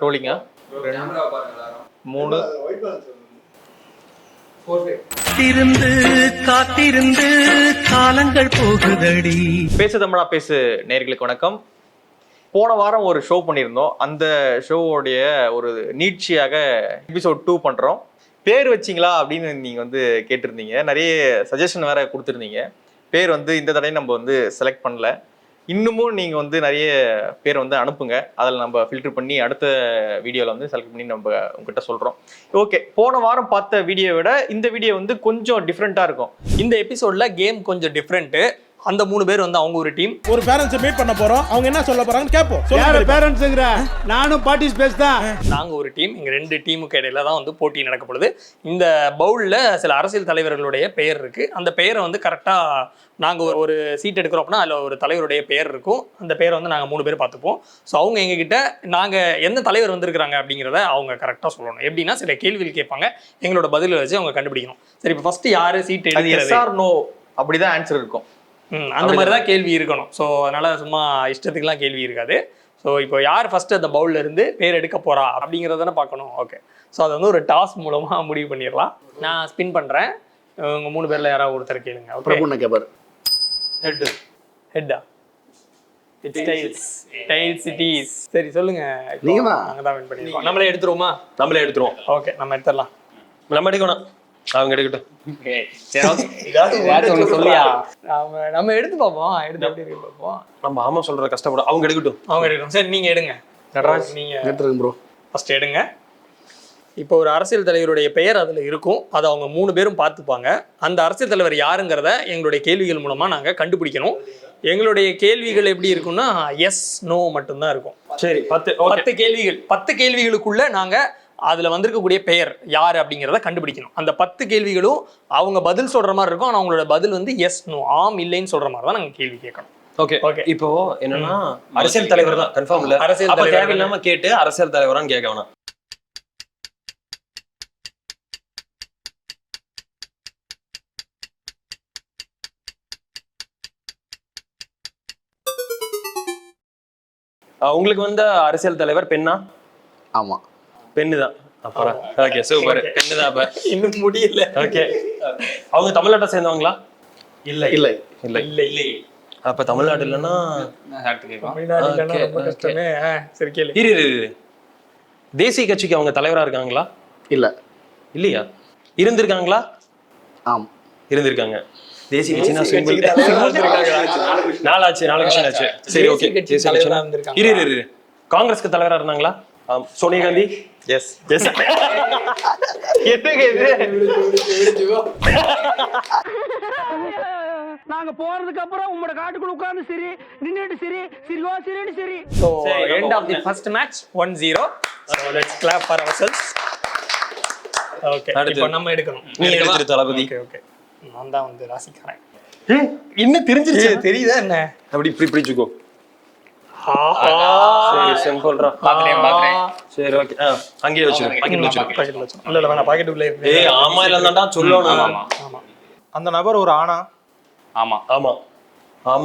ரோலிங்கா மூணு. காத்திருந்து காத்திருந்து காலங்கள் போகுதடி. பேசு தமிழா பேசு. நேர்களுக்கு வணக்கம். போன வாரம் ஒரு ஷோ பண்ணியிருந்தோம். அந்த ஷோவோடைய ஒரு நீட்சியாக எபிசோட் டூ பண்ணுறோம் பேர் வச்சிங்களா அப்படின்னு நீங்கள் வந்து கேட்டிருந்தீங்க. நிறைய சஜஷன் வேற கொடுத்துருந்தீங்க. பேர் வந்து இந்த தடவை நம்ம வந்து செலக்ட் பண்ணல. இன்னமும் நீங்கள் வந்து நிறைய பேர் வந்து அனுப்புங்க. அதில் நம்ம ஃபில்டர் பண்ணி அடுத்த வீடியோவில் வந்து செலக்ட் பண்ணி நம்ம உங்ககிட்ட சொல்கிறோம் ஓகே போன வாரம் பார்த்த வீடியோ விட இந்த வீடியோ வந்து கொஞ்சம் டிஃப்ரெண்ட்டாக இருக்கும். இந்த எபிசோட்ல கேம் கொஞ்சம் டிஃப்ரெண்ட்டு அந்த மூணு பேர் வந்து அவங்க ஒரு டீம். ஒரு பேரண்ட்ஸ் மீட் பண்ண போறோம். அவங்க என்ன சொல்ல போறாங்கன்னு கேட்போம் யாரு. பேரண்ட்ஸுங்கிற நானும் பார்ட்டிசிபேட்ஸ் தான் நாங்க ஒரு டீம் இங்க ரெண்டு டீமுக்கு இடையில தான் வந்து போட்டி நடக்கப்படுது இந்த பவுல்ல சில அரசியல் தலைவர்களுடைய பெயர் இருக்கு. அந்த பெயரை வந்து கரெக்டா நாங்க ஒரு- ஒரு சீட் எடுக்கிறோம் அப்படின்னா அதுல ஒரு தலைவருடைய பெயர் இருக்கும். அந்த பெயரை வந்து நாங்க மூணு பேர் பார்த்துப்போம். ஸோ அவங்க எங்ககிட்ட நாங்க எந்த தலைவர் வந்திருக்கிறாங்க அப்படிங்கிறத அவங்க கரெக்டா சொல்லணும். எப்படின்னா சில கேள்விகள் கேட்பாங்க. எங்களோட பதிலை வச்சு அவங்க கண்டுபிடிக்கணும். சரி இப்போ ஃபர்ஸ்ட் யாரு சீட் எடுக்கிறது? அப்படிதான் ஆன்சர் இருக்கும். அந்த மாதிரி தான் கேள்வி இருக்கணும். ஸோ அதனால சும்மா இஷ்டத்துக்குலாம் கேள்வி இருக்காது. ஸோ இப்போ யார் ஃபர்ஸ்ட் அந்த பவுல்ல இருந்து பேர் எடுக்க போறா அப்படிங்கிறத பார்க்கணும். ஓகே ஸோ அதை வந்து ஒரு டாஸ் மூலமா முடிவு பண்ணிடலாம். நான் ஸ்பின் பண்றேன். உங்க மூணு பேர்ல யாராவது ஒருத்தர் கேளுங்க. பிரபுண்ண கேப்பாரு? ஹெட் ஹெட்டா டைல்ஸ் டைல்ஸ் இட் சரி சொல்லுங்க. நீங்க தான். நாங்க தான் வின் பண்ணிருக்கோம் நம்மளே எடுத்துருவோமா? நம்மளே எடுத்துருவோம். ஓகே நம்ம எடுத்துடலாம். நம்ம எடுக்கணும். அவங்க எடுக்கட்டும். சொல்லியா? நம்ம நம்ம எடுத்து பார்ப்போம். எடுத்து எப்படி பார்ப்போம்? நம்ம ஆமா சொல்ற கஷ்டப்படும். அவங்க எடுக்கட்டும். அவங்க எடுக்கணும் சரி நீங்க எடுங்க. நடராஜ் நீங்க எடுத்துருங்க ப்ரோ ஃபர்ஸ்ட் எடுங்க. இப்போ ஒரு அரசியல் தலைவருடைய பெயர் அதில் இருக்கும். அதை அவங்க மூணு பேரும் பார்த்துப்பாங்க. அந்த அரசியல் தலைவர் யாருங்கிறத எங்களுடைய கேள்விகள் மூலமாக நாங்கள் கண்டுபிடிக்கணும். எங்களுடைய கேள்விகள் எப்படி இருக்கும்னா எஸ் நோ மட்டும்தான் இருக்கும். சரி பத்து ஓகே பத்து கேள்விகள். பத்து கேள்விகளுக்குள்ள நாங்கள் அதில் வந்திருக்கக்கூடிய பெயர் யார் அப்படிங்கிறத கண்டுபிடிக்கணும். அந்த பத்து கேள்விகளும் அவங்க பதில் சொல்கிற மாதிரி இருக்கும். ஆனால் அவங்களோட பதில் வந்து எஸ் நோ ஆம் இல்லைன்னு சொல்கிற மாதிரி தான் நாங்கள் கேள்வி கேட்கணும். Okay Okay. இப்போ என்னன்னா அரசியல் தலைவர் தான். கன்ஃபார்ம் இல்ல. அரசியல் தலைவர். தேவையில்லாம கேட்டு அரசியல் தலைவரான்னு கேட்க வேணாம். உங்களுக்கு வந்த அரசியல் தலைவர் பெண்ணா? ஆமா. பெண்ணு தான் அப்புறம் ஓகே சூப்பர் பெண்ணு தான் அப்ப. இன்னும் முடியல. ஓகே அவங்க தமிழ்நாட்டை சேர்ந்தவங்களா? இல்லை. இல்லை. இல்லை. இல்லை அப்ப தமிழ்நாடு கேளு. இரு தேசிய கட்சிக்கு அவங்க தலைவரா இருக்காங்களா? இல்ல. இல்லையா? இருந்திருக்காங்களா? ஆம். இருந்திருக்காங்க. தேசிய கட்சினா சிம்பிள். தலைவரா நாலாச்சு நாலு கட்சி ஆச்சு. சரி ஓகே தேசிய கட்சி. இரு இரு. காங்கிரஸ்க்கு தலைவரா இருந்தாங்களா. சோனியா காந்தி? எஸ் எஸ் என்னங்க இது? நாங்க போறதுக்கு அப்புறம் உங்களோட காட்டுக்குள்ள உட்கார்ந்து சரி நின்னுட்டு சரி சிரிவா சிரின்னு சரி. நம்ம end of the. First match one zero so let's clap for ourselves okay. இப்போ நம்ம எடுக்கணும். நீ எடுத்துரு தளபதி. ஓகே ஓகே நான் தான் வந்து ராசிக்காரன். இன்னும் தெரிஞ்சிருச்சு. தெரியுதா என்ன? அப்படி இப்படி பிடிச்சுக்கோ சரி சிம்பிள்ரா சரி ஓகே ஆ அங்கேயே வச்சிரு பாக்கெட்ல வச்சிரு. பாக்கெட்ல வச்சோம் இல்ல இல்ல வேணாம் பாக்கெட் உள்ள. ஏய் ஆமா இல்லைன்னா சொல்லணும். ஆமா அந்த நபர் ஒரு ஆணா? ஆமா. ஆமா.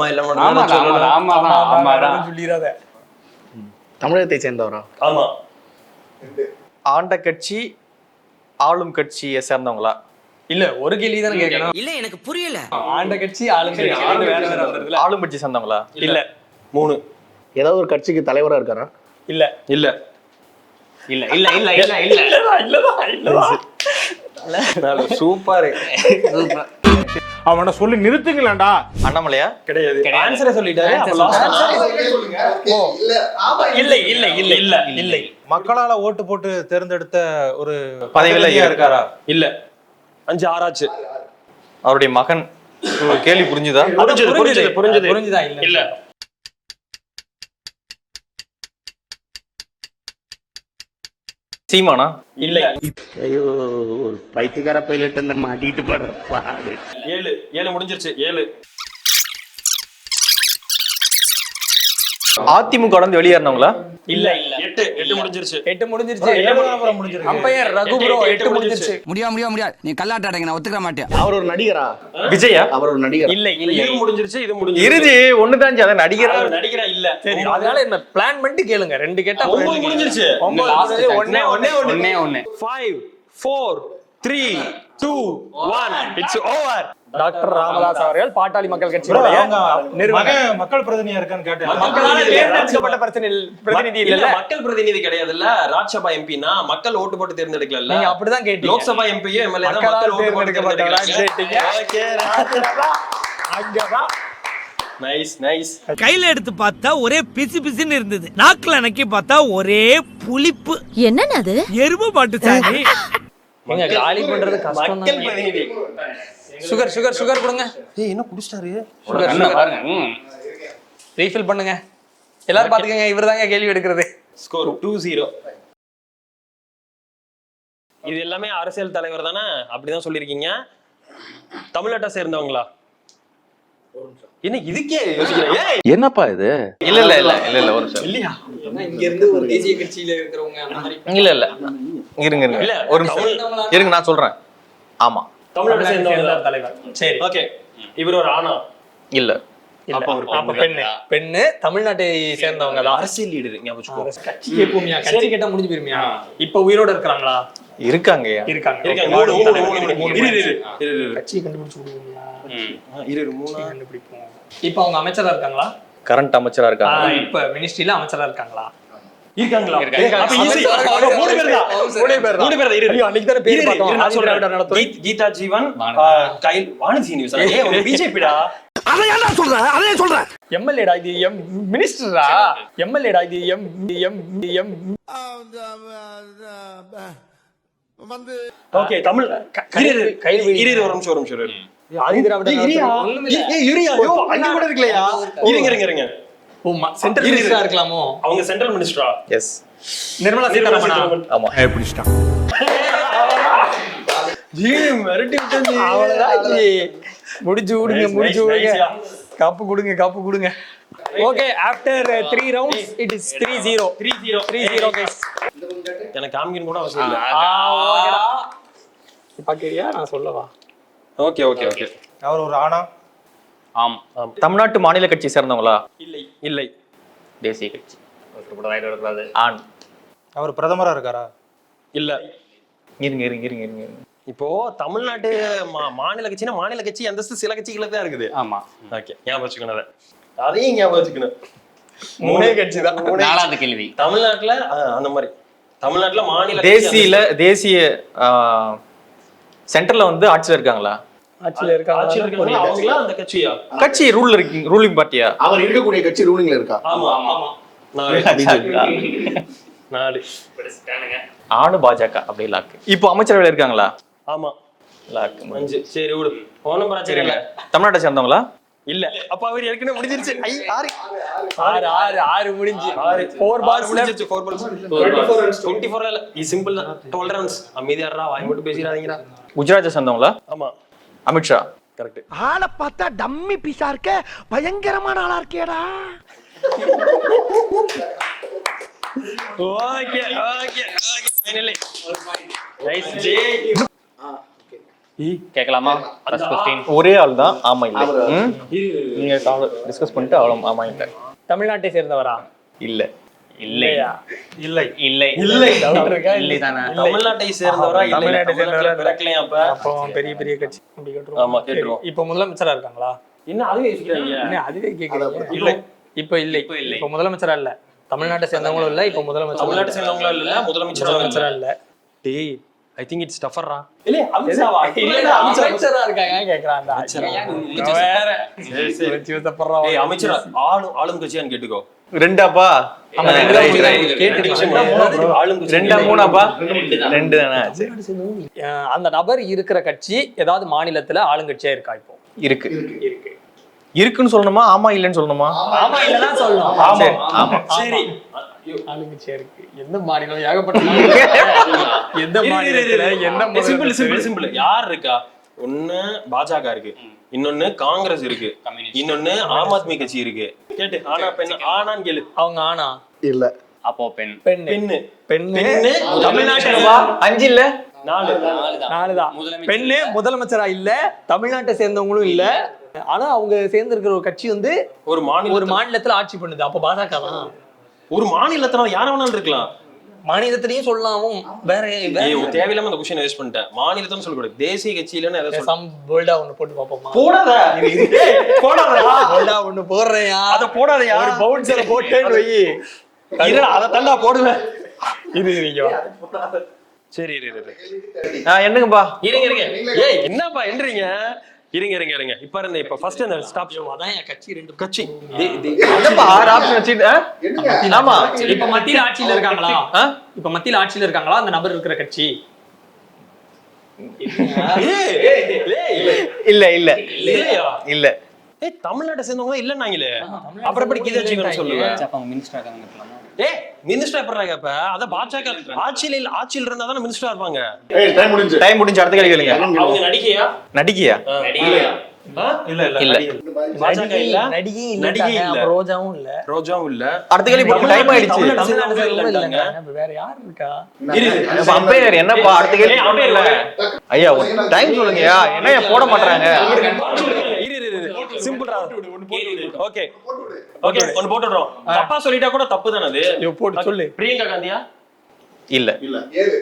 இல்ல மட்டும் சொல்லணும். ஆமா ஆமா சொல்லிராத தமிழகத்தை சேர்ந்தவரா? ஆமா. ஆண்ட கட்சி ஆளும் கட்சியை சேர்ந்தவங்களா? இல்ல ஒரு கேள்வி தானே கேட்கணும். இல்ல எனக்கு புரியல. ஆண்ட கட்சி வேற வந்துருதுல ஆளும் கட்சி சேர்ந்தவங்களா? இல்ல. மூணு. ஏதாவது ஒரு கட்சிக்கு தலைவரா இருக்காரா? இல்ல. இல்ல. இல்ல இல்ல இல்ல இல்ல இல்ல. இல்லதான் இல்லதான் இல்லதான் சூப்பர். அவனை சொல்லி நிறுத்துங்களேன்டா. அண்ணாமலையா? கிடையாது. ஆன்சரே சொல்லிட்டாரு இல்லை இல்லை. இல்லை இல்ல இல்லை மக்களால ஓட்டு போட்டு தேர்ந்தெடுத்த ஒரு பதவியில இருக்காரா? இல்ல. அஞ்சு ஆறாச்சு அவருடைய மகன் கேள்வி புரிஞ்சுதா? புரிஞ்சது புரிஞ்சது புரிஞ்சது. புரிஞ்சுதா இல்ல. சீமானா? இல்லை. ஐயோ ஒரு பைத்தியக்கார பைலட் அந்த மாட்டிட்டு படுற பாடு. ஏழு ஏழு முடிஞ்சிருச்சு ஏழு. அதிமுக வந்து வெளியேறினவங்களா? இல்ல இல்ல. எட்டு எட்டு முடிஞ்சிருச்சு. எட்டு முடிஞ்சிருச்சு. ஏழு முடிஞ்சிருக்கு. அம்பையர் ரகு ப்ரோ எட்டு முடிஞ்சிருச்சு. முடியாது முடியாது முடியாது நீ கல்லாட்டாடங்க நான் ஒத்துக்க மாட்டேன். அவர் ஒரு நடிகரா? விஜயா? அவர் ஒரு நடிகர்? இல்ல இல்ல. இது முடிஞ்சிருச்சு இது முடிஞ்சிருச்சு. இருஜி ஒண்ணுதான் அதான் நடிகர்? அவர் நடிகரா இல்ல. சரி. அதனால என்ன பிளான் பண்ணிட்டு கேளுங்க. ரெண்டு கேட்டா ஒன்பது முடிஞ்சிருச்சு. ஒன்பது ஒண்ணே ஒண்ணே ஒண்ணு ஒன்னே ஒண்ணு. Five four three two one it's over doctor Ramadoss அவர்கள் பாட்டாளி மக்கள் கட்சியுடைய மக்கள் பிரதிநிதியா இருக்கான்னு கேட்டேன். மக்களால் தேர்ந்தெடுக்கப்பட்ட பிரச்சனை பிரதிநிதி இல்ல. இல்ல. மக்கள் பிரதிநிதி கிடையாதுல்ல. ராஜ்சபா எம்பினா மக்கள் ஓட்டு போட்டு தேர்ந்தெடுக்கல நீங்க அப்படிதான் கேட்டீங்க. லோக்சபா எம்பியும் எம்எல்ஏ தான் மக்கள் ஓட்டு போட்டு. தேர்ந்தெடுக்கல அங்கதான். நைஸ் நைஸ் கையில எடுத்து பார்த்தா ஒரே பிசு பிசுன்னு இருந்தது. நாக்குல அணைக்கி பார்த்தா ஒரே புளிப்பு. என்னன்னு அது? எரும சாணி எங்க காலி பண்றது கஷ்டம் மக்கள் பிரதிநிதி. சுகர் சுகர் சுகர் கொடுங்க. ஏய் என்ன குடிச்சிட்டாரு? சுகர் சுகர் ரீஃபில் பண்ணுங்க. எல்லாரும் பாத்துக்கங்க இவர்தாங்க கேள்வி எடுக்கிறது. ஸ்கோர் டூ ஜீரோ இது எல்லாமே அரசியல் தலைவர் தானே? அப்படிதான் சொல்லியிருக்கீங்க. தமிழ்நாட்டை சேர்ந்தவங்களா? என்ன இதுக்கே யோசிக்கிறேன் ஏய்! என்னப்பா இது? இல்ல இல்ல இல்ல இல்ல இல்ல ஒரு நிமிஷம். இல்லையா? இங்க இருந்து ஒரு தேசிய கட்சியில இருக்கிறவங்க இல்ல இல்ல. இருங்க இருங்க இல்ல, ஒரு நிமிஷம். இருங்க நான் சொல்றேன். ஆமா. தமிழ்நாட்டை சேர்ந்தவங்க சேர்ந்த தலைவர். சரி. ஓகே. இவர் ஒரு ஆணா? இல்ல. பெண்ணு. பெண்ணு. தமிழ்நாட்டை சேர்ந்தவங்க அரசியல் லீடர். கட்சி கேட்போமியா? கட்சி கேட்டா முடிஞ்சு போயிருமியா? இப்ப உயிரோட இருக்கிறாங்களா? இருக்காங்க. கண்டுபிடிச்சு விடுவோம்யா இரு, மூணா? கண்டுபிடிப்போம். இப்ப அவங்க அமைச்சரா இருக்காங்களா? கரண்ட் அமைச்சரா ஆ, இருக்காங்க இப்ப மினிஸ்ட்ரியில அமைச்சரா இருக்காங்களா? இருக்காங்களா? இருக்காங்க. அப்ப easy. அமைச்சர் அப்ப மூணு பேர் தான். மூணே பேர் தான். மூணு பேர் தான். இரு, இரு. ஐயோ, அன்னைக்கு தானே பேர் இரு, இரு, பார்த்தோம். இரு, நான் சொல்றேன். ஆதிதிராவிடர் நலத்துறை. கீத்- ஜீவன் கைல் பிஜேபிடா அதை அதை சொல்றேன் எம்எல்ஏடா இது எம் மினிஸ்டரா எம்எல்ஏடா இது M M M okay Tamil இரு, இரு, கையில் இரு, இரு, ஒரு நிமிஷம் ஒரு நிமிஷம் இரு. இருங்க இருங்க இருங்க சென்ட்ரல். மினிஸ்டரா இருக்கலாமோ? அவங்க சென்ட்ரல் மினிஸ்டரா எஸ் நிர்மலா சீதாராமனா? ஆமா. ஜி மிரட்டி விட்டேன். அவ்வளவுதான் ஜி. முடிச்சு விடுங்க முடிச்சு விடுங்க. காப்பு கொடுங்க காப்பு கொடுங்க. Okay after three rounds it is three zero three zero three zero guys எனக்கு காமிக்கணும் கூட அவசியம் இல்லை. பாக்கிறியா? நான் சொல்லவா? ஓகே ஓகே ஓகே அவர் ஒரு ஆணா ஆம். தமிழ்நாட்டு மாநில கட்சி சேர்ந்தவங்களா? இல்லை. இல்லை. தேசிய கட்சி. ஆண் அவர் பிரதமரா இருக்காரா? இல்ல. இருங்க இருங்க இருங்க இருங்க. இருங்க. இப்போ தமிழ்நாட்டு மா- மாநில கட்சினா மாநில கட்சி அந்தஸ்து சில கட்சிகளுக்கு தான் இருக்குது. ஆமா. ஓகே. ஞாபகம் வச்சுக்கணும் அதை. அதையும் ஞாபகம் வச்சுக்கணும். மூணே கட்சி தான் நாலாவது கேள்வி. தமிழ்நாட்டுல அந்த மாதிரி. தமிழ்நாட்டுல மாநில தேசியில தேசிய சென்டர்ல வந்து ஆட்சியில இருக்காங்களா? ஆட்சியில இருக்காங்க ஆட்சியில் இருக்காங்க அவங்களா அந்த கட்சியா கட்சி ரூல் இருக்கீங்க ரூலிங் பார்ட்டியா? அவர் இருக்கக்கூடிய கட்சி ரூலிங்ல இருக்கா? ஆமா ஆமா. நாலு. ஆணு பாஜக அப்படி லாக்கு இப்போ அமைச்சரவையில் இருக்காங்களா? ஆமா. லாக்கு அஞ்சு. சரி விடு. ஒன்றும் பிரச்சனை இல்லை. தமிழ்நாட்டை சேர்ந்தவங்களா? இல்ல. அப்ப அவர் ஏற்கனவே முடிஞ்சிருச்சு. ஐ ஆறு. ஆறு ஆறு ஆறு முடிஞ்சு. ஆறு ஃபோர் பால்ஸ் முடிஞ்சிருச்சு four balls twenty four runs twenty four இல்ல. இது சிம்பிள் தான். டுவெல் ரன்ஸ் அமைதியாடுறா வாய் மட்டும் பேசிடாதீங்கடா. குஜராத்தை சேர்ந்தவங்களா? ஆமா. அமித்ஷா கரெக்ட் ஆளை பார்த்தா டம்மி பீஸா இருக்க பயங்கரமான ஆளா இருக்கேடா okay okay okay finally nice J கேட்கலாமா? ஒரே ஆள் தான் ஆமா இல்ல. ம்? நீங்க டிஸ்கஸ் பண்ணிட்டு அவ்வளோ ஆமா இல்ல. தமிழ்நாட்டை சேர்ந்தவரா? இல்ல. இல்லையா? இல்லை. இல்லை. இல்லை. டவுட் இருக்கா? இல்லை தானே? தமிழ்நாட்டை சேர்ந்தவரா இல்லை தமிழ்நாட்டை சேர்ந்தவரா இல்ல. பிறக்கலையா அப்ப? அப்போ பெரிய பெரிய கட்சி. ஆமா, கேட்டுருவோம். இப்போ முதலமைச்சரா இருக்காங்களா? என்ன அதுவே என்ன அதுவே கேக்குறீங்க இல்லை இப்போ இல்லை. இப்போ இல்லை. இப்போ முதலமைச்சரா இல்ல. தமிழ்நாட்டை சேர்ந்தவங்களும் இல்ல இப்போ முதலமைச்சர் தமிழ்நாட்டை சேர்ந்தவங்களா இல்ல முதலமைச்சர் முதலமைச்சரா இல்ல. டேய் ஐ திங்க் இட்ஸ் டஃபர்ரா இல்ல அமித்ஷாவா? இல்ல அமைச்சரா இருக்காங்க. கேக்குறான்டா? வேற? வச்சு வைத்தப்படுறா ஏய் அமைச்சர் ஆளும் ஆளும் கட்சியான்னு கேட்டுக்கோ. ரெண்டாப்பா? ஆமா, ரெண்டு தான் கேட்டு- கேட்டுக்கலாம். ஆளும் கட்சி ரெண்டா மூணாப்பா? ரெண்டு தானே? சரி. அஹ் அந்த நபர் இருக்கிற கட்சி ஏதாவது மாநிலத்துல ஆளுங்கட்சியா இருக்கா இப்போ? இருக்கு. இருக்குன்னு சொல்லணுமா? ஆமா இல்லைன்னு சொல்லணுமா? ஆமா இல்லதான் சொல்லணும். சரி, ஆமா. சரி இருக்கு. எந்த மாநிலம் ஏகப்பட்ட. எந்த மாநிலத்துல எந்த சிம்பிள் சிம்பிள் மாநிலத்துல சிம்பிள் யார் இருக்கா? ஒண்ணு பாஜக இருக்கு. இன்னொன்னு காங்கிரஸ் இருக்கு. கம்யூனிஸ்ட். இன்னொன்னு ஆம் ஆத்மி கட்சி இருக்கு. கேட்டு ஆனா பெண் ஆனான்னு கேளு. அவங்க ஆனா? இல்ல. அப்போ பெண். பெண்ணு. பெண்ணு. பெண்ணு. பெண்ணு. தமிழ்நாட்டுல அஞ்சு இல்ல? நாலு. நாலுதான். முதலமைச்சர் பெண்ணு முதலமைச்சரா இல்ல? தமிழ்நாட்டை சேர்ந்தவங்களும் இல்ல. ஆனா அவங்க சேர்ந்து இருக்கிற ஒரு கட்சி வந்து ஒரு மாநில ஒரு மாநிலத்துல ஆட்சி பண்ணுது. அப்ப பாஜக தான் ஒரு மாநிலத்துல யார வேணாலும் இருக்கலாம். மாநிலத்திலயும் சொல்லலாமும். வேற தேவையில்லாம அந்த கொஸ்டின் வேஸ்ட் பண்ணிட்டேன். மாநிலத்தன்னு சொல்லக்கூடாது. தேசிய சம் போல்டா ஒண்ணு போட்டு பாப்போமா போடாத. போடாதா போல்டா ஒண்ணு போடுறேயா அத போடாதயா. ஒரு பவுன்சரை போட்டேன்னு வை இருடா அத தண்டா போடுவேன். இது நீங்க. சரி இரு இரு, என்னங்கப்பா? இருங்க இருங்க. ஏய் என்னப்பா என்றீங்க? இருங்க இருங்க இருங்க. இப்ப இருந்த இப்ப ஃபர்ஸ்ட் அந்த ஸ்டாப் அதான் என் கட்சி ரெண்டு கட்சி. என்னப்பா ஆறு ஆப்ஷன் வச்சுட்டு ஆமா. இப்ப மத்தியில ஆட்சியில இருக்காங்களா? இப்ப மத்தியில ஆட்சியில இருக்காங்களா? அந்த நபர் இருக்கிற கட்சி. இல்ல இல்ல. இல்லையா? இல்ல. ஏய் தமிழ்நாட்டை சேர்ந்தவங்க தான் இல்லன்னாங்களே அப்புறம் எப்படி கீதா வச்சுக்கணும்னு சொல்லுவேன் அவங்க மினிஸ்டர் எப்படி இப்ப அத பாஜக ஆட்சியில இல்ல ஆட்சியில இருந்தா தானே மினிஸ்டரா இருப்பாங்க. ஏய் டைம் முடிஞ்சு. டைம் முடிஞ்சு அடுத்த கேள்வி கேளுங்க. அவங்க நடிகையா? நடிகையா? இல்ல இல்ல இல்ல. பாஜக இல்ல? நடிகை நடிகை இல்ல. ரோஜாவும் இல்ல. ரோஜாவும் இல்ல. அடுத்த கேள்வி போட்டு டைம் ஆயிடுச்சு. வேற யார் இருக்கா? அம்பையர் என்னப்பா? அடுத்த கேள்வி ஐயா டைம் சொல்லுங்கய்யா. என்னய்யா போட மாட்டாங்க இரு இரு இரு சிம்பிள்ரா ஓகே. ஓகே ஒன்னு போட்டுடுறோம் தப்பா சொல்லிட்டா கூட தப்பு தானே அது போட்டு சொல்லு. பிரியங்கா காந்தியா? இல்ல. இல்ல. ஏழு.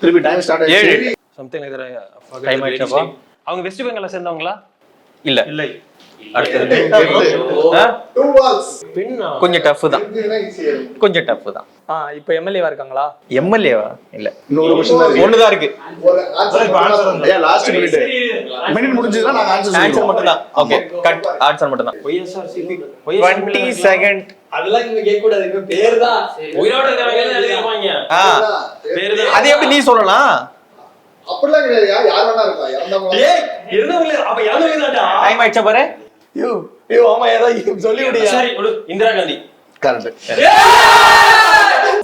திருப்பி டைம் ஸ்டார்ட் ஏழு. சம்திங் லைக் Time ஆயிடுச்சாப்பா? அவங்க வெஸ்ட் பெங்கால சேர்ந்தவங்களா? இல்ல. இல்லை. கொஞ்சம் டஃப் தான். கொஞ்சம் டஃப் தான். ஆ இப்ப எம்எல்ஏவா இருக்காங்களா? எம்எல்ஏவா இல்ல. இன்னொரு கொஸ்டின் தான் இருக்கு. லாஸ்ட் மினிட் மினிட் முடிஞ்சதுன்னா நாங்க ஆன்சர் ஆன்சர் மட்டும் தான். ஓகே கட் ஆன்சர் மட்டும் தான். ஒய்எஸ்ஆர்சிபி டுவெண்ட்டி செகண்ட் அதெல்லாம் இங்க கேட்க கூடாது இப்ப பேர் தான். உயிரோட இருக்கிறவங்க எல்லாம் எழுதிருப்பாங்க ஆ. பேரு தான். அது எப்படி நீ சொல்லலாம்? அப்படிலாம் கிடையாது. யார் வேணா இருக்கா? இறந்தவங்க ஏய் இருந்தவங்களே அப்ப இறந்தவங்க தான்டா டைம் ஆயிடுச்சா பாரு? ஐயோ ஐயோ ஆமா ஏதாவது சொல்லி விடியா சரி விடு. இந்திரா காந்தி. கரெக்ட்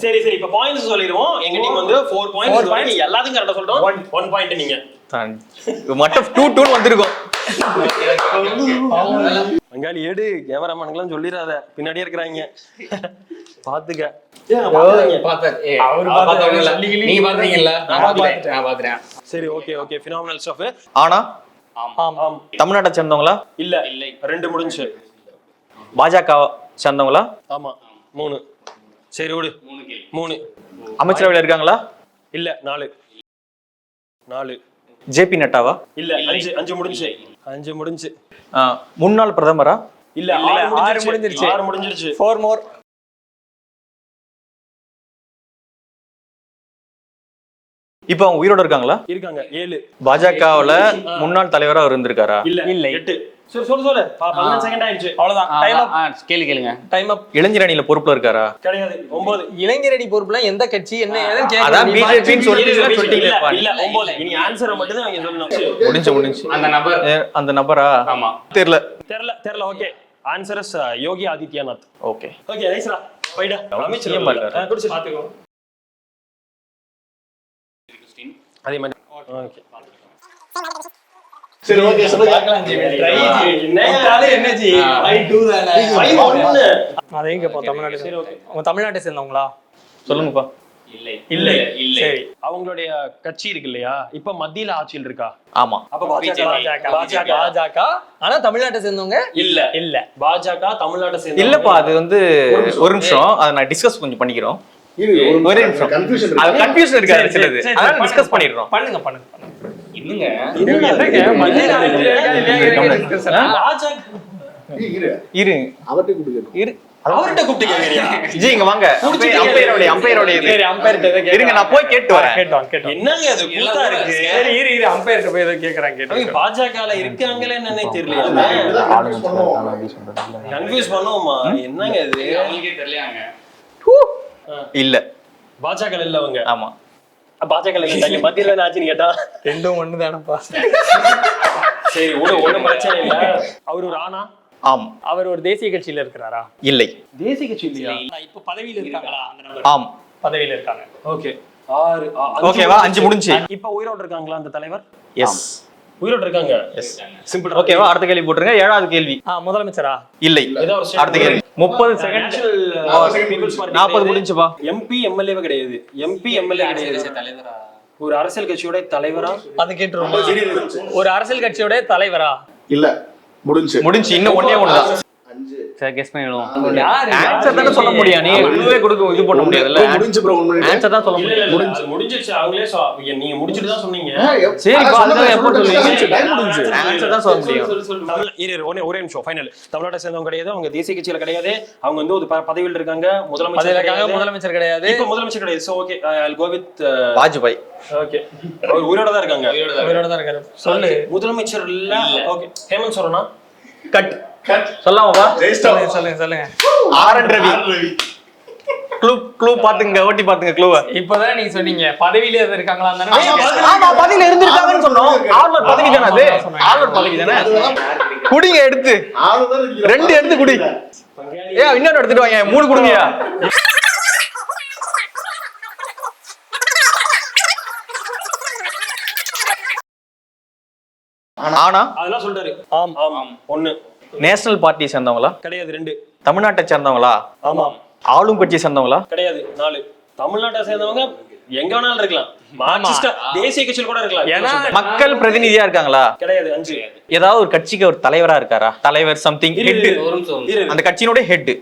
சரி. சரி இப்ப பாயிண்ட்ஸ் சொல்லிடுவோம். எங்க டீம் வந்து 4 பாயிண்ட்ஸ் பாயிண்ட்ஸ் எல்லாத்துக்கும் கரெக்டா சொல்றோம் 1 பாயிண்ட் நீங்க. மட்டும் டூ டூன்னு வந்திருக்கும். வங்காளி ஏடு கேமராமேனுக்குலாம் சொல்லிடாத பின்னாடியே இருக்கிறாங்க. பாத்துக்க. சரி ஓகே ஓகே ஃபினாமினல் ஸ்டஃப் ஆனா ஆமா. ஆம் தமிழ்நாட்டை சேர்ந்தவங்களா? இல்ல. இல்லை ரெண்டு முடிஞ்சு. பாஜக சேர்ந்தவங்களா? ஆமா. மூணு. சரி விடு. மூணு. அமைச்சரவையில் இருக்காங்களா? இல்ல நாலு. நாலு. ஜேபி நட்டாவா? இல்ல அஞ்சு அஞ்சு முடிஞ்சு அஞ்சு முடிஞ்சு. முன்னாள் பிரதமரா? இல்ல ஆறு முடிஞ்சிருச்சு. ஆறு முடிஞ்சிருச்சு. ஃபோர் மோர் இப்போ அவங்க உயிரோட இருக்காங்களா? இருக்காங்க ஏழு. பாஜகவுல முன்னாள் தலைவரா அவர் இருந்திருக்காரா? இல்ல இல்லை. எட்டு. சரி சொல்லு சொல்லு. ப- பதினஞ்சு செகண்ட் ஆயிடுச்சு. அவ்வளவுதான். டைம் அப் ஆ, கேள்வி கேளுங்க. டைம் அப் இளைஞர் அணியில பொறுப்புல இருக்காரா? கிடையாது. ஒன்பது இளைஞரணி பொறுப்புல எந்த கட்சி என்ன அதான்? பிஜேபின்னு சொல்லிட்டீங்களா இல்ல, ஒன்பது இனி ஆன்சரை மட்டும் தான் சொல்லணும். முடிஞ்சு முடிஞ்சு. அந்த நபர். அந்த நபரா? ஆமா. தெரியல. தெரியல தெரியல okay. Answer is Yogi Adityanath. Okay. Okay நைஸ்ரா போய்டா. அமைச்சர் குடிச்சு பாத்துக்கோ அதே மாதிரி. ஓகே. சரி ஓகே தமிழ்நாட்டை சேர்ந்தவங்களா? சொல்லுங்கப்பா. இல்லை இல்லை சரி. அவங்களுடைய கட்சி இருக்கு இல்லையா? இப்ப மத்தியில ஆட்சியில் இருக்கா? ஆமா. அப்ப பாஜக பாஜக ஆனா தமிழ்நாட்டை சேர்ந்தவங்க இல்ல. இல்ல. பாஜக தமிழ்நாட்டை சேர்ந்த இல்லப்பா அது வந்து ஒரு நிமிஷம். அதை நான் டிஸ்கஸ் கொஞ்சம் பண்ணிக்கிறோம். ஒரு நிமிஷம். கன்ஃபியூஷன் அது இருக்கு. கன்ஃபியூஷன் இருக்காது சிலது. டிஸ்கஸ் பண்ணிடுறோம். பண்ணுங்க பண்ணுங்க. இரு, இரு இரு அவர்கிட்ட கொடுக்கணும் இரு. அவர்கிட்ட கூப்பிட்டு கேக்குறியா ஜி இங்க வாங்க. அம்பையரோடைய அம்பையரோடைய இது. சரி அம்பையர் கிட்ட இருங்க நான் போய் கேட்டு வரேன். கேட்டோம் கேட்டோம். என்னங்க அது கூத்தா இருக்கு? சரி இரு இரு. அம்பையர் கிட்ட போய் ஏதோ கேக்குறாங்க கேட்டு பாஜகல இருக்காங்களே என்னன்னே தெரியலையா. கன்ஃபியூஸ் பண்ணுவோம். என்னங்க இது? அவங்களுக்கே இல்ல. பாஜக இல்ல அவங்க. ஆமா. பாஜக மத்தியில என்ன ஆச்சுன்னு கேட்டா. ரெண்டும் ஒண்ணு தானப்பா சரி விடு ஒண்ணும் பிரச்சனை இல்ல. அவர் ஒரு ஆணா? ஆம். அவர் ஒரு தேசிய கட்சியில இருக்கிறாரா? இல்லை. தேசிய கட்சி இல்லையா? இப்ப பதவியில இருக்காங்களா அந்த நபர்? ஆம். பதவியில இருக்காங்க. ஓகே. ஆறு ஓகேவா அஞ்சு முடிஞ்சு. இப்ப உயிரோட இருக்காங்களா அந்த தலைவர்? எஸ் உயிரோட இருக்காங்க? சிம்பிள் ஓகேவா அடுத்த கேள்வி போட்டுருங்க. ஏழாவது கேள்வி. ஆ முதலமைச்சரா? இல்லை. அடுத்த கேள்வி. முப்பது செகண்ட் நாற்பது முடிஞ்சுப்பா எம்பி எம்எல்ஏவே கிடையாது. எம்பி எம்எல்ஏ கிடையாது. தலைவரா? ஒரு அரசியல் கட்சியோட தலைவரா? அது கேட்டுருவோமா ஒரு அரசியல் கட்சியோட தலைவரா? இல்ல முடிஞ்சு முடிஞ்சு இன்னும் ஒன்னே ஒண்ணுதான். சார் கெஸ் பண்ணிடுவோம். யாரு ஆன்சர் தானே சொல்ல முடியும். நீ குழுவே கொடுக்க இது பண்ண முடியாதுல்ல. முடிஞ்சு ப்ரோ ஆன்சர் தான் சொல்ல முடியும். அது முடிஞ்சிருச்சு. அவங்களே நீங்க முடிச்சிட்டு தான் சொன்னீங்க. சரிப்பா அதுதான் எப்போ சொல்லுவீங்க? டைம் முடிஞ்சு. ஆன்சர் தான் சொல்ல முடியும். இரு, இரு, ஒரே ஒரே நிமிஷம் ஃபைனல் தமிழ்நாட்டை சேர்ந்தவங்க கிடையாது அவங்க தேசிய கட்சியில கிடையாது அவங்க வந்து ஒரு ப- பதவியில் இருக்காங்க முதலமைச்சர் பதில் இருக்காங்க. முதலமைச்சர் கிடையாது. இப்ப முதலமைச்சர் கிடையாது. So okay go with Vajpayee. Okay அவர் உயிரோட தான் இருக்காங்க. உயிரோட தான் இருக்காரு. சொல்லு. முதலமைச்சர் இல்ல. ஓகே ஹேமந்த் சோரனா? கட். சொல்லாமப்பா சொல்லுங்க சொல்லுங்க சொல்லுங்க. R N Ravi. Clue clue பாத்துங்க ஓட்டி பாத்துங்க க்ளூவை இப்பதான் நீங்க சொன்னீங்க. பதவியில எது இருக்காங்களா ஆமா பதவியில இருந்திருக்காங்கன்னு சொன்னோம். ஆளுநர் பதவி தானே அது? ஆளுநர் பதவி தானே? குடிங்க எடுத்து. ரெண்டு எடுத்து குடி. ஏ இன்னொரு எடுத்துட்டு வாங்க. மூணு குடுங்கயா? ஆனா அதெல்லாம் சொல்றாரு ஆம் ஆமாம் ஒண்ணு. நேஷனல் பார்ட்டியை சேர்ந்தவங்களா? கிடையாது ரெண்டு. தமிழ்நாட்டை சேர்ந்தவங்களா? ஆமாம் ஆளும் கட்சியை சேர்ந்தவங்களா? கிடையாது நாலு. தமிழ்நாட்டை சேர்ந்தவங்க எங்க வேணாலும் இருக்கலாம். மார்க்சிஸ்டா தேசிய கட்சியில் கூட இருக்கலாம். ஏன்னா மக்கள் பிரதிநிதியா இருக்காங்களா? கிடையாது அஞ்சு. ஏதாவது ஒரு கட்சிக்கு ஒரு தலைவரா இருக்காரா? தலைவர் சம்திங் ஹெட். அந்த கட்சியினுடைய ஹெட்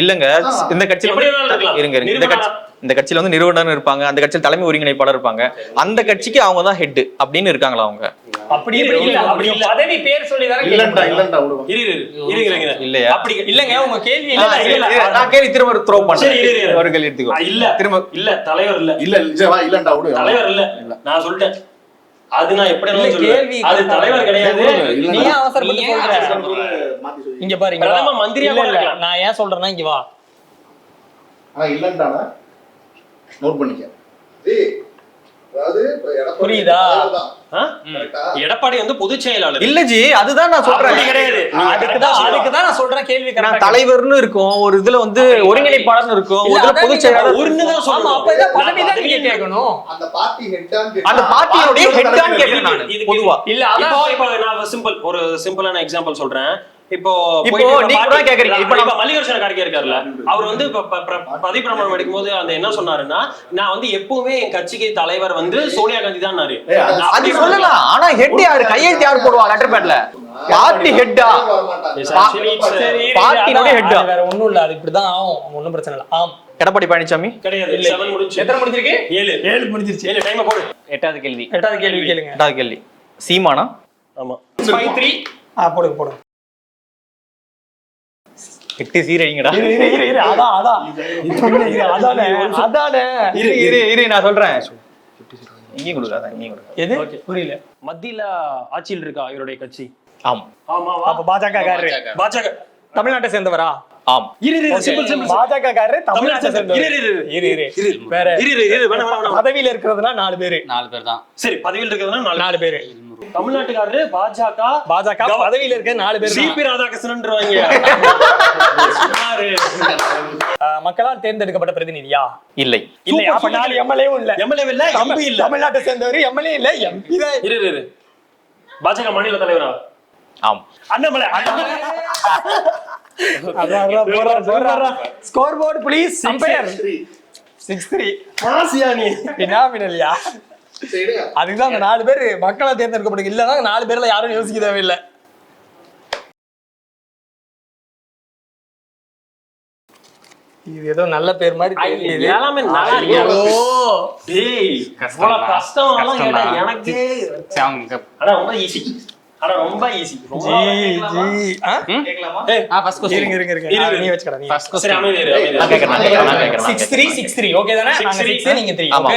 இல்லங்க இந்த கட்சியில. இருங்க. இந்த கட்சி நிறுவனர். இந்த கட்சியில வந்து நிறுவனர் இருப்பாங்க அந்த கட்சியில் தலைமை ஒருங்கிணைப்பாளர் இருப்பாங்க. அந்த கட்சிக்கு அவங்க தான் ஹெட் அப்படின்னு இருக்காங்களா அவங்க? இல்ல தலைவர் இல்ல. இல்ல இல்ல வா இல்லண்டா விடு தலைவர் இல்ல. நான் சொல்லிட்டேன். அது நான் எப்படி கேள்வி அது. தலைவர் கிடையாது. நீ அவசரப்பட்டு சொல்ற இங்க பாரு இங்க வா. பிரதம மந்திரியா இல்ல. நான் ஏன் சொல்றேன்னா இங்க வா ஆனா இல்லண்டானா நோட் பண்ணிக்க புரியுதா? எடப்பாடி வந்து பொதுச் செயலாளர். இல்ல ஜி அதுதான் நான் சொல்றேன். கிடையாது. அதுக்குதான் அதுக்குதான் நான் சொல்றேன் கேள்வி நான் தலைவர்னு இருக்கும் ஒரு இதுல வந்து ஒருங்கிணைப்பாளர்னு இருக்கும் ஒரு பொதுச் செயலாளர் ஒருன்னு தான் ஆமா சொல்லணும். அப்ப இதான் பதவி தான் நீங்க கேட்கணும். அந்த பார்ட்டி ஹெட்டான்னு அந்த கேட்கிறேன் இதுக்கு- நான் இதுக்கு- பொதுவா. இல்ல இப்போ இப்போ நான் சிம்பிள் ஒரு சிம்பிளான எக்ஸாம்பிள் சொல்றேன். இப்போ இப்போ நீங்க கேக்குறீங்க. இப்போ நம்ம- கார்கே இருக்காருல்ல. அவர் வந்து இப்ப ப- ப- பதவி பிரமாணம் எடுக்கும்போது அந்த என்ன சொன்னாருன்னா நான் வந்து எப்பவுமே என் கட்சிக்கு தலைவர் வந்து சோனியா காந்தி தான் அது சொல்லலாம். ஆனா ஹெட் யாரு? கையெழுத்து யார் போடுவா லெட்டர் பேட்ல பார்ட்டி ஹெட்டா சரி பார்ட்டியோட head ஆ? வேற ஒண்ணும் இல்ல. அது இப்படிதான் ஆகும். ஒண்ணும் பிரச்சனை இல்ல. ஆம். எடப்பாடி பழனிசாமி கிடையாது. எத்தனை முடிஞ்சிருக்கு? ஏழு. ஏழு முடிஞ்சிருச்சு. ஏழு. டைம் போடு. எட்டாவது கேள்வி. எட்டாவது கேள்வி கேளுங்க. எட்டாவது கேள்வி. சீமானா? ஆமா. ஃபைவ் த்ரீ ஆ போடுங்க போடுங்க. எட்டு சீரழிங்கடா. இரு இரு இரு அதான் அதான். இரு, அதானே அதானே. இரு இரு இரு நான் சொல்றேன். இங்கே கொடுக்காத இங்கே கொடுக்காத எது? புரியல. மத்தியில ஆட்சியில் இருக்கா இவருடைய கட்சி? ஆம். ஆமா அப்ப பாஜக. பாஜக. தமிழ்நாட்டை சேர்ந்தவரா? ஆம். இரு இரு சிம்பிள் சிம்பிள் பாஜக காரரு தமிழ்நாட்டை இரு சேர்ந்தவர் இரு. இரு இரு. இரு வேற. இரு இரு இரு. வேணாம் வேணாம் வேணாம். பதவியில இருக்கிறதுனா நாலு பேரு. நாலு பேர் தான். சரி பதவியில் இருக்கிறதுனா நாலு நாலு பேரு. தமிழ்நாட்டுக்காரரு பாஜக. பாஜக பதவியில இருக்க நாலு பேர். சிபி ராதாகிருஷ்ணன் ஆ, மக்களால் தேர்ந்தெடுக்கப்பட்ட பிரதிநிதியா? இல்லை. இல்ல அப்ப நாலு எம்எல்ஏவும் இல்ல. எம்எல்ஏ இல்ல. எம்பி இல்ல. தமிழ்நாட்டை சேர்ந்தவர் எம்எல்ஏ இல்ல எம்பி தான். இரு இரு, பாஜக மாநில தலைவரா? ஆம். Annamalai. Score board please umpire six three மாசியா நீ. பினாமினல்யா அதுதான் அந்த நாலு பேர் மக்களால் தேர்ந்தெடுக்கப்பட்ட இல்லன்னா நாலு பேர்ல யாரும் யோசிக்க தேவையில்லை. இது ஏதோ நல்ல பேர் மாதிரி தெரியுது. எல்லாமே நல்லா இருக்கு. டேய் கஷ்டம் எனக்கே சரி, அவங்க ஆனா ரொம்ப ஈஸி ஆனா ரொம்ப ஈஸி ஜி ஜி. ஆ? ஆ ஃபர்ஸ்ட் இருங்க இருங்க இருங்க. நீ வச்சுக்கடா நீ ஃபர்ஸ்ட் சரி கொஸ்டின் அமைதி இரு, அமைதி நான் ஓகே தானே? நாங்க ஆமா.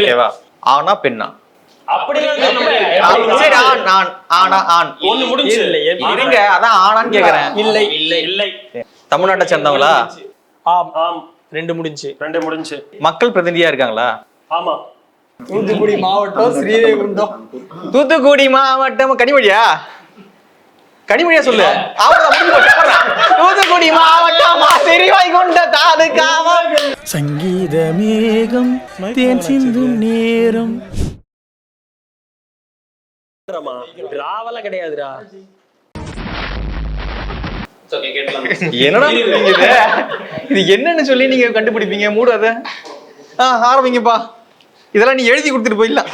ஓகேவா ஆனா பெண்ணா. கேக்குறேன் தமிழ்நாட்டை சேர்ந்தவங்களா? ஆம். ஆம். ரெண்டு முடிஞ்சு ரெண்டு முடிஞ்சு மக்கள் பிரதிநிதியா இருக்காங்களா? ஆமா. தூத்துக்குடி மாவட்டம் ஸ்ரீவைகுண்டம். தூத்துக்குடி மாவட்டம் கனிமொழியா? கனிமொழியா சொல்லு. தூத்துக்குடி மாவட்டம் சிறிவாய்குண்ட தாலுகாவா சங்கீத மேகம் தேன் சிந்தும் நேரம். டிராவெல்லாம் கிடையாதுடா. என்னடா இது? இது என்னன்னு சொல்லி நீங்க கண்டுபிடிப்பீங்க? மூடு அத. ஆ ஆரம்பிங்கப்பா. இதெல்லாம் நீ எழுதி கொடுத்துட்டு போயிடலாம்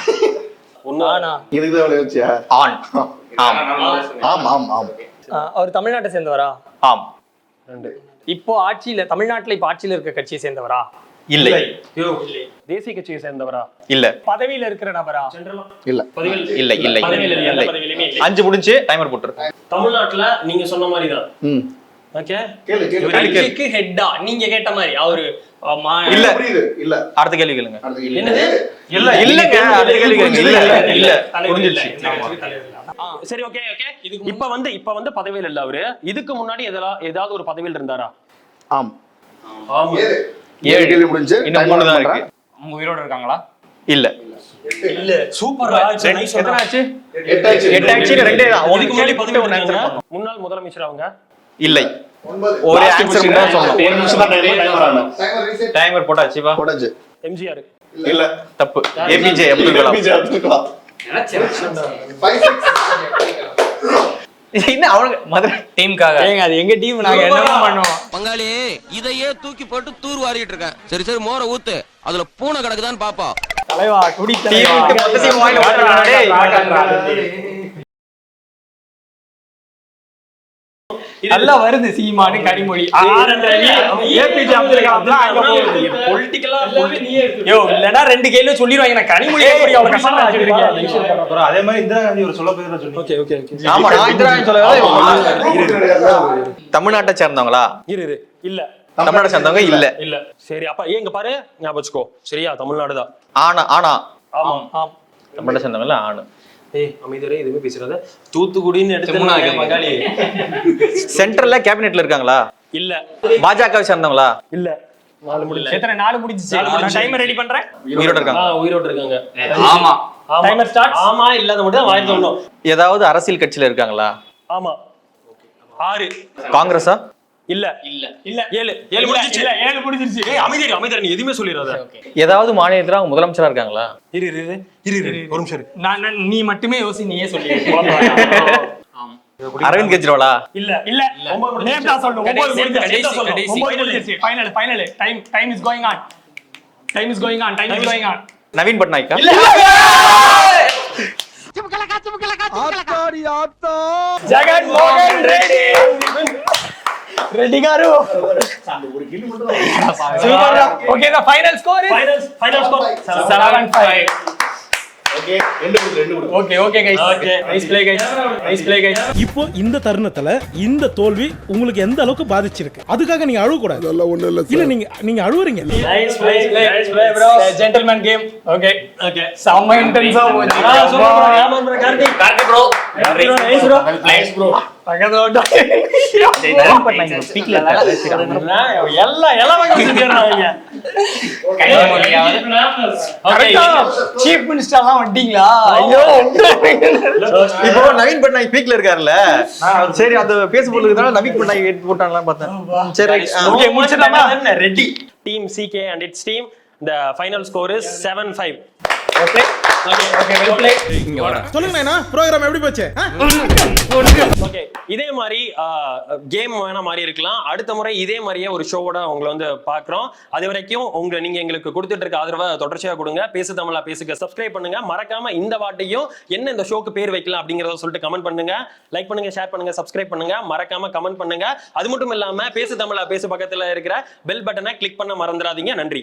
ஆண் ஆம். ஆம் ஆம். ஆம் அவர் தமிழ்நாட்டை சேர்ந்தவரா? ஆம். இப்போ ஆட்சியில தமிழ்நாட்டுல இப்போ ஆட்சியில இருக்க கட்சியை சேர்ந்தவரா? இல்லை. தேசிய கட்சியை சேர்ந்தவரா? இல்ல. பதவியில இருக்கிற நபரா? இல்ல. இல்லை. இல்லை. அஞ்சு முடிஞ்சு டைமர் போட்டுரு. தமிழ்நாட்டுல நீங்க சொன்ன மாதிரி தான் ம். ஓகே கேளு கேளு. கட்சிக்கு ஹெட்டா நீங்க கேட்ட மாதிரி. அவரு இல்ல. புரியுது இல்ல. அடுத்த கேள்வி கேளுங்க. அடுத்த கேள்வி. என்னது? இல்ல இல்லங்க அடுத்த கேள்வி கேளுங்க இல்ல இல்ல இல்ல. தலைவர் புரிஞ்சிருச்சு. இல்ல. தலைவர் இல்ல. ஆ, சரி ஓகே ஓகே இப்ப வந்து இப்ப வந்து பதவியில் இல்ல அவரு. இதுக்கு முன்னாடி ஏதாவது ஒரு பதவியில் இருந்தாரா? ஆம். ஆமா. ஏழு. கேள்வி முடிஞ்சு இன்னும் மூணு தான் இருக்கு. அவங்க உயிரோட இருக்காங்களா? இல்ல. சூப்பர் எத்தனை ஆச்சு? எட்டாச்சு. ரெண்டே தான். முன்னாள் முதலமைச்சர் அவங்க? இல்லை ஒன்பது ஒரே ஆன்சர். தான் ஆன. டைமர் போட்டாச்சுப்பா போட்டாச்சு எம்ஜிஆர் இல்ல தப்பு ஏபிஜே அப்துல் கலாம் APJ அப்துல் கலாம். என்ன அவனுக்கு மதுரை டீமுக்காக ஏங்க அது எங்க டீம் நாங்க என்ன பண்ணுவோம் பங்காளி இதையே தூக்கி போட்டு தூர் வாரிட்டு இருக்கேன் சரி சரி மோர ஊத்து அதுல பூனை கிடக்குதான்னு பாப்போம் தலைவா குடி டீமுக்கு மொத்தத்தையும் வாயில நல்லா வருது சீமானு கனிமொழி. ஏபிஜே அப்துல் ரெண்டு கேள்வி சொல்லிடுவாங்க. நான் கனிமொழி எப்படி அவ்வளவு கஷ்டமா வச்சிருக்கீங்க அப்புறம் அதே மாதிரி இந்திரா காந்தி ஒரு சொல்ல போய் சொல்லி ஓகே ஓகே ஓகே. ஆமா நான் இந்திரா காந்தி சொல்லவே தமிழ்நாட்டை சேர்ந்தவங்களா? இரு இரு. இல்ல. தமிழ்நாட்டை சேர்ந்தவங்க இல்ல. இல்ல. சரி அப்ப ஏங்க பாரு. ஞாபகம் சரியா? தமிழ்நாடு தான். ஆனா ஆனா ஆமா. ஆம் தமிழ்நாட்டை சேர்ந்தவங்க ஆணு. ஏய் அமைதியரே எதுவுமே பேசுறத தூத்துக்குடின்னு எடுத்து சென்ட்ரல்ல கேபினெட்ல இருக்காங்களா? இல்ல. பாஜகவை சேர்ந்தவங்களா? இல்ல. நாலு முடியல எத்தனை? நாலு முடிஞ்சிச்சு. நான் டைமர் ரெடி பண்றேன். உயிரோட இருக்காங்க. உயிரோட இருக்காங்க. ஆமா. ஆமா. Timer starts. ஆமா இல்லாத மட்டும் வாய் சொல்லணும் ஏதாவது அரசியல் கட்சியில இருக்காங்களா? ஆமா. ஆறு. காங்கிரஸா? இல்ல. இல்ல. இல்ல. ஏழு. ஏழு முடிஞ்சிச்சு. இல்ல ஏழு முடிஞ்சிருச்சு. ஏய் அமைதியா அமைதியா நீ எதுவுமே சொல்லிடாத. ஏதாவது மாநிலத்துல அவங்க முதலமைச்சரா இருக்காங்களா? இரு இரு இரு. இரு ஒரு நிமிஷம் நான் நீ மட்டுமே யோசி நீயே சொல்லி. அரவிந்த் கெஜ்ரிவாலா? இல்ல இல்ல. நேத்தா சொல்லு ஒன்பது முடிஞ்சிருச்சு. ஒன்பது முடிஞ்சிருச்சு. Final final time time is going on time is going on time is going on Naveen பட்நாயக்கா? Jagan மோகன் ரெட்டி. రెడ్డి గారు super okay the final score is final final score 7 5 okay ரெண்டு கொடுத்து ரெண்டு கொடுத்து okay okay guys nice play guys nice play guys இப்போ இந்த தருணத்துல இந்த தோல்வி உங்களுக்கு எந்த அளவுக்கு பாதிச்சிருக்கு அதுக்காக நீங்க அழுவ கூடாது இல்ல நீங்க நீங்க அழுவுறீங்க nice play nice play bro gentleman game okay okay செம்ம இன்டென்ஸா போச்சு ஆ எல்லாம் சீஃப் மினிஸ்டர்லாம் வந்துட்டீங்களா ஐயோ இப்போ நவீன் பட்நாயக் பீக்ல இருக்காருல்ல சரி அந்த பேசுபொருள் இருக்கிறதால நவீன் பட்நாயக் எடுத்து போட்டாங்களான்னு பார்த்தேன் சரி right. முடிச்சிடலாமா? Ready team CK and it's team the final score is seven five okay சொல்லுங்க நாயனா ப்ரோக்ராம் எப்படி போச்சு? ஆ? ஓகே இதே மாதிரி கேம் வேணா மாதிரி இருக்கலாம். அடுத்த முறை இதே மாதிரியே ஒரு ஷோவோட உங்களை வந்து பார்க்குறோம். அது வரைக்கும் உங்க நீங்க எங்களுக்கு கொடுத்துட்டு இருக்க ஆதரவை தொடர்ச்சியா கொடுங்க. பேசு தமிழா பேசுக. சப்ஸ்கிரைப் பண்ணுங்க. மறக்காம இந்த வாட்டியும் என்ன இந்த ஷோக்கு பேர் வைக்கலாம் அப்படிங்கறத சொல்லிட்டு கமெண்ட் பண்ணுங்க. லைக் பண்ணுங்க ஷேர் பண்ணுங்க சப்ஸ்கிரைப் பண்ணுங்க. மறக்காம கமெண்ட் பண்ணுங்க. அது மட்டும் இல்லாம பேசு தமிழா பேசு பக்கத்துல இருக்கிற பெல் பட்டனை கிளிக் பண்ண மறந்துடாதீங்க. நன்றி.